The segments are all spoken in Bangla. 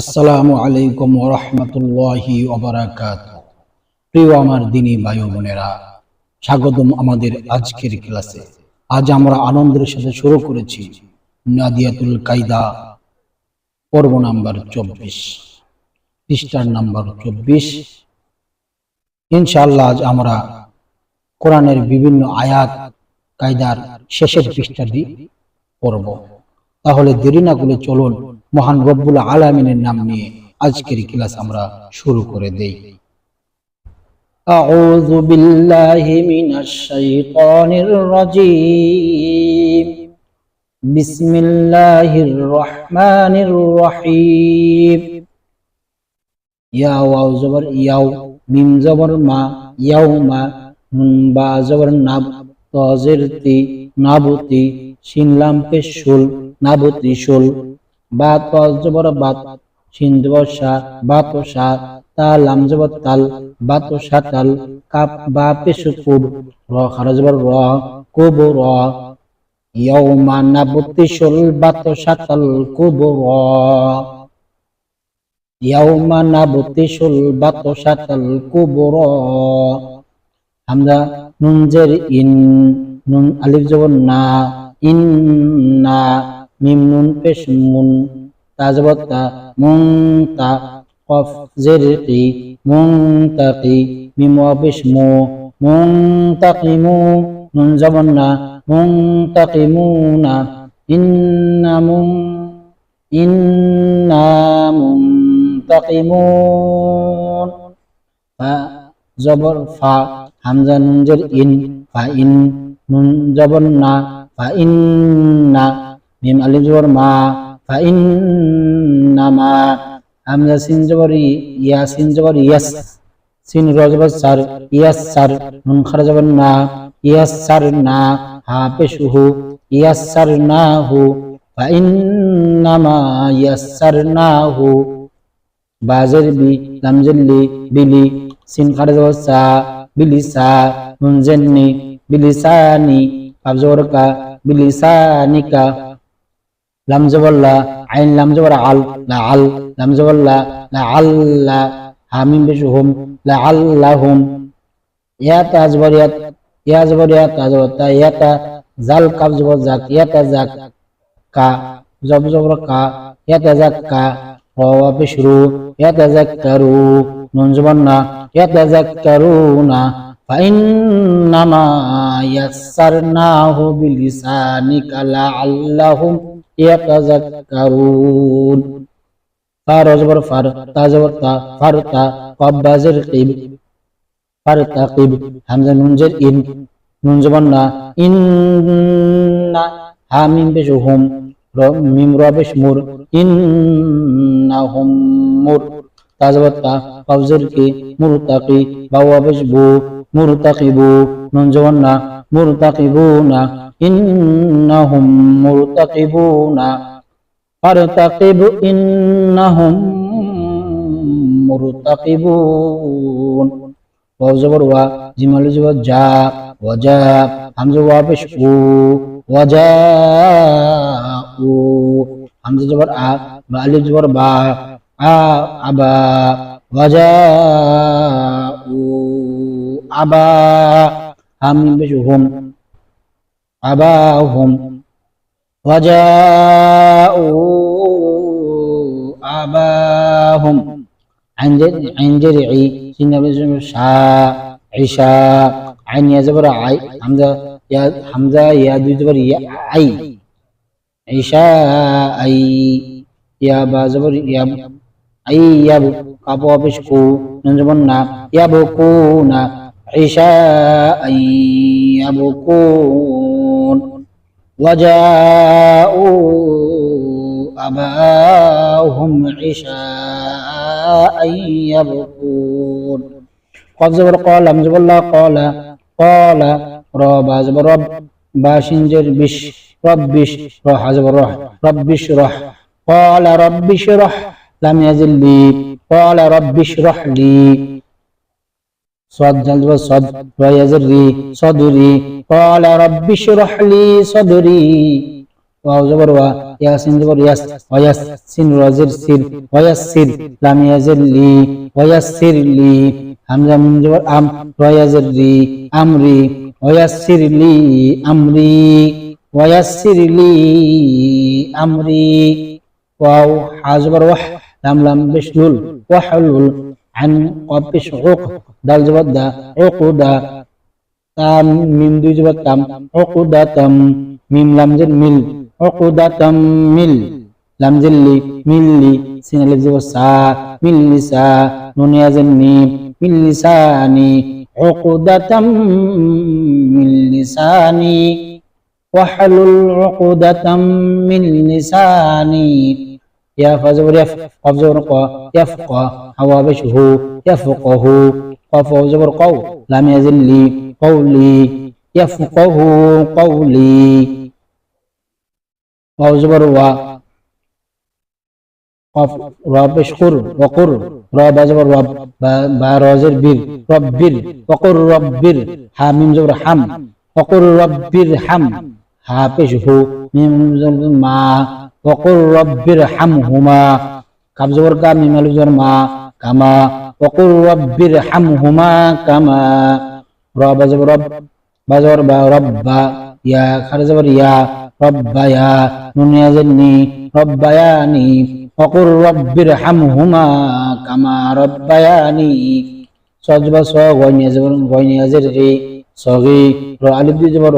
আসসালামু আলাইকুম রহমতুল্লাহি ওবরাকাত প্রিয় আমার দিনী ভাই বোনেরা, স্বাগতম আমাদের আজকের ক্লাসে। আজ আমরা আনন্দের সাথে শুরু করেছি নাদিয়াতুল কায়দা পর্ব নাম্বার চব্বিশ, পৃষ্ঠার নাম্বার চব্বিশ। ইনশাআল্লাহ আজ আমরা কোরআনের বিভিন্ন আয়াত, কায়দার শেষের পৃষ্ঠাটি পড়ব। তাহলে দেরি না করে চলুন মহান রব্বুল আলামিনের নাম নিয়ে আজকের ক্লাস আমরা শুরু করে দেই أعوذ بالله من الشيطان الرجيم بسم الله الرحمن الرحيم يا واو زبر ياو ميم زبر ما يوم নুন বা জবর নাব তজের তি নাবুতি শিন লাম পেশ শুল নাবুতি শুল বা তজ জবর বাত শিন জবর সা বা তো সা, তা লাম জবর তাল বা তো সা তাল, কাপ বা পেশ কুব, র খারা জবর র, কুব র। ইয়াউমা নাবুতি শুল বা তো সা তাল, কুব র। ইয়াউমা নাবুতি শুল বা তো সা তাল, কুব র। নুন জের ইন, নুন আলিফ জবর না, ইন না। মিম নুন পেশ মুন, তা জবর তা মুন তা কফ জের মুন তাকি মিম পেশ মু, মুন তাকিমু নুন জবর না, মুন তাকিমুনা ইন্না মুন, ইন্না মুনতাকিমুন ফা জবর ফা, হামজা নুন জের ইন, ফা ইন, নুন জবর না, ফা ইন না। মিম আলিফ জবর মা, ফা ইন না মা হামজা সিন জবর ইয়া সিন জবর ইয়াস, সিন র জবর সার, ইয়াস সার, নুন খারা জবর না, ইয়াস সার না, হা পেশ হু, ইয়াস সার না হু, ফা ইন না মা, ইয়াস সার না হু বাজের বি লামজেল্লি বিলি, সিন খারা জবর সা বিলিসা নুন জেন্নি বিলিসানি কাব জবর কা বিলিসানিকা লাম জবর লা আইন লাম জবর আল লা আল লাম জবর লা লা আল্লা হামিম পেশ হুম লা আল্লাহুম ইয়া তা জবর ইয়া ইয়া জবর ইয়া তা জবর তা ইয়া তা জাল কাব জবর জাক ইয়া তা জাক কা জব জবর কা ইয়া তা জাক কা রওয়া পেশ রু ইয়া তা জাক কারু নুন জবর না ইয়া তা জাক কারুনা فإنما يسرناه بلسانك لعلهم ইয়াতাযাক্কারুন। ফার জবর ফার তা জবর তা ফার তা কব বাজির কিব ফার তাকিব হামজা নুন জের ইন। নুন জবর না। ইন্না হা মিম পেশ হুম র মিম র পেশ মুর ইন্নাহুম মুর। তা জবর তা কব জের কি? মুরতাকি, বাওয়া পেশ বু মুরতাকিবু, নুন জবর না। মুরতাকিবুনা। ইন্নাহুম মুরতাকিবুনা ফারতাকিব ইন্নাহুম মুরতাকিবুন। ওয়াও জবর ওয়া, জিমাল জবর জা ওয়াজা হামজা ওয়া পেশ উ ওয়াজা উ। হামজা জবর আ, বা আলিফ জবর বা, আ আবা ওয়াজা উ আবা হামিম পেশ হুম। أباهم وجاءوا أباهم عن جرعي سنة شاء عشاء عن يزبر عي حمزة يا حمزة يا دجبر يا عي عشاء أي يا بازبر يا أي يا كابو أبشكو ننزبنا يبكون عشاء يبكون وجاءوا أباهم عشاء يبكون قد زبر قال لم زبر الله قال قال رب زبر رب باشنجر بش ربش روح زبر روح ربش روح قال رب اشرح لم يزل لي قال رب اشرح لي صد وصد ويزري صدري قال رب اشرح لي صدري واو زبر و ياسين زبر يس ويسين وزر سير ويسر لم يزر لي ويسر لي همزة من زبر أم ويزر لي أمري ويسر لي أمري ويسر لي أمري واو حازبر وح لم لم بشلول وحلول ওয়াহ লাম লাম বিশলুল ওয়াহলুল عن قبش عق دال جبت دا عقدا تام ميم دو جبت تام عقدا تام ميم لام جل مل عقدا تام مل لام جل لي مل لي سين الف جبت سا مل لسا نون يزن ميم مل لساني عقدا تام من لساني واحلل عقدة من لساني يا فزور يف قفزور قا يفقى حوابشه يفقه قف زبر قو لم يزل لي قولي يفقه قولي. واو زبر وا قف رب اشكر وقر رب زبر رب با رازر بير ربر وقر ربر حاميم زبر حم وقر ربر حم حافشه ميم زبر ما. وقل رب ارحمهما كاب زور کا ميم الف زور ما كما وقل رب ارحمهما كما رب زور رب بزور با رب يا خر زور يا رب يا نون يا زني رب ياني وقل رب ارحمهما كما ربياني صجب صو غني زور غني زري صغير الف زور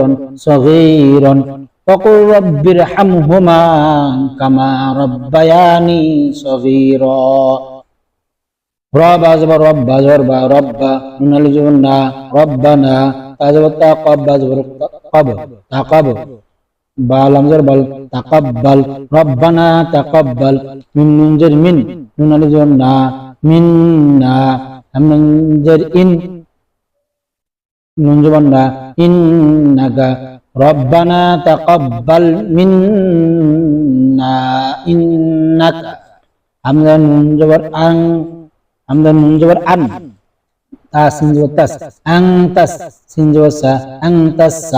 صغير وقل رب ارحمهما كما ربياني صغيرا رب أزبر رب أزبر با رب من الجنة ربنا أزبر تقب أزبر قب تقب بالام زر بل تقبل ربنا تقبل من منجر من من الجنة منا هم منجر إن منجبنا إنك ربنا تقبل منا إنك حمدا منجبر أن حمدا منجبر أن تا سنجبر تس أن تس سنجبر سا أن تس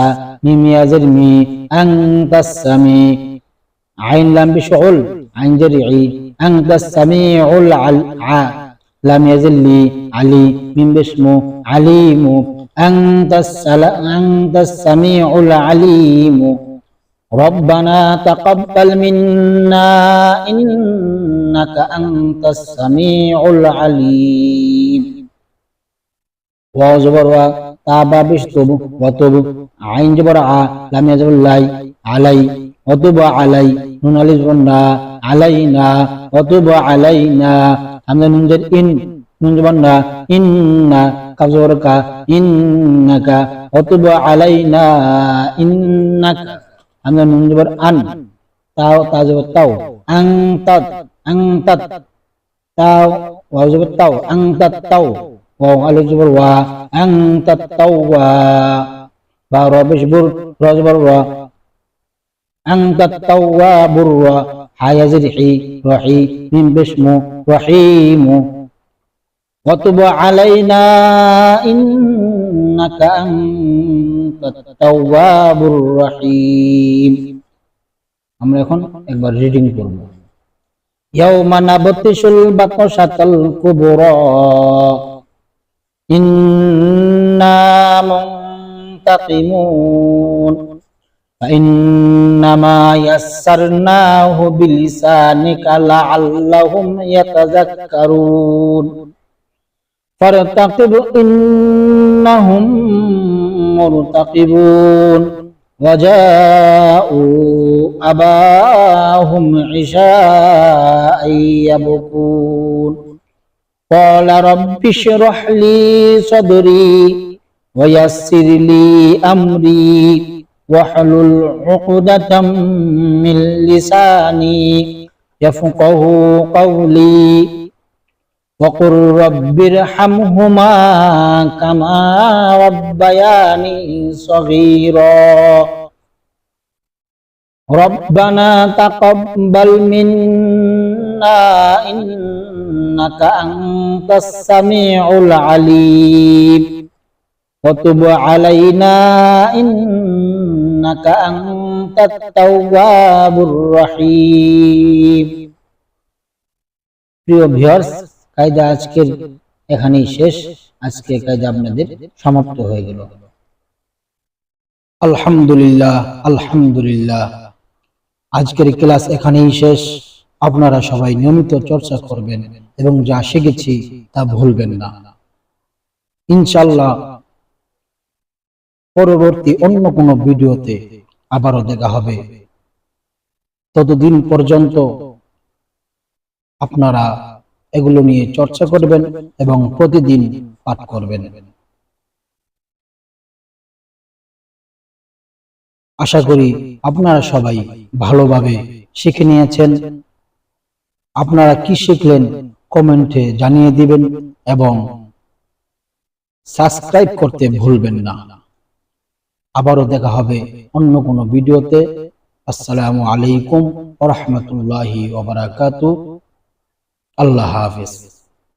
ميم يزر مي أن تس مي عين لم بشعل عن جرعي أنت السميع العلع لم يزل لي علي من بشمو عليم أنت, السل... أنت السميع العليم ربنا تقبل منا إنك أنت السميع العليم وزبر وتابا بشتب وتب عين جبر لم يزل الله علي وتب علي نون الجبنا علينا وتب علينا حمد ننجر إن Nunjubanda inna kazurka inna ka otubu alaina inna ka Anda nunjubar an tau tazub tau ang tat ang tat tau wazub tau. Ang tat tau. Wau alu wa. Ang tat tau wa. Baro bishbur rozubar wa. Ang tat tau wa burwa hayazirhi rohi mimbismu rohimu وتب علينا إنك أنت التواب الرحيم আমরা এখন একবার রিডিং করব يوم نبطش البطشة الكبرى إنا منتقمون فإنما يسرناه بلسانك لعلهم يتذكرون فارتقب إنهم مرتقبون وجاءوا أباهم عشاء يبكون قال رب اشرح لي صدري ويسر لي أمري واحلل عقدة من لساني يفقه قولي وقل رب ارحمهما كما ربياني صغيرا ربنا تقبل منا إنك أنت السميع العليم وتب علينا إنك أنت وأنت التواب الرحيم প্রিয় ভিউয়ার্স কায়দা আজকের এখানেই শেষ। আজকে কায়দা আপনাদের সমাপ্ত হয়ে গেল। আলহামদুলিল্লাহ আলহামদুলিল্লাহ। আজকের ক্লাস এখানেই শেষ। আপনারা সবাই নিয়মিত চর্চা করবেন এবং যা শিখেছি তা ভুলবেন না। ইনশাল্লাহ পরবর্তী অন্য কোনো ভিডিওতে আবারও দেখা হবে। ততদিন পর্যন্ত আপনারা এগুলো নিয়ে চর্চা করবেন এবং প্রতিদিন পাঠ করবেন। আশা করি আপনারা সবাই ভালোভাবে শিখে নিয়েছেন। আপনারা কি শিখলেন কমেন্টে জানিয়ে দিবেন এবং সাবস্ক্রাইব করতে ভুলবেন না। আবারও দেখা হবে অন্য কোনো ভিডিওতে। আসসালামু আলাইকুম ওরহমতুল্লাহি ওবরাকাতু আল্লাহ হাফিজ।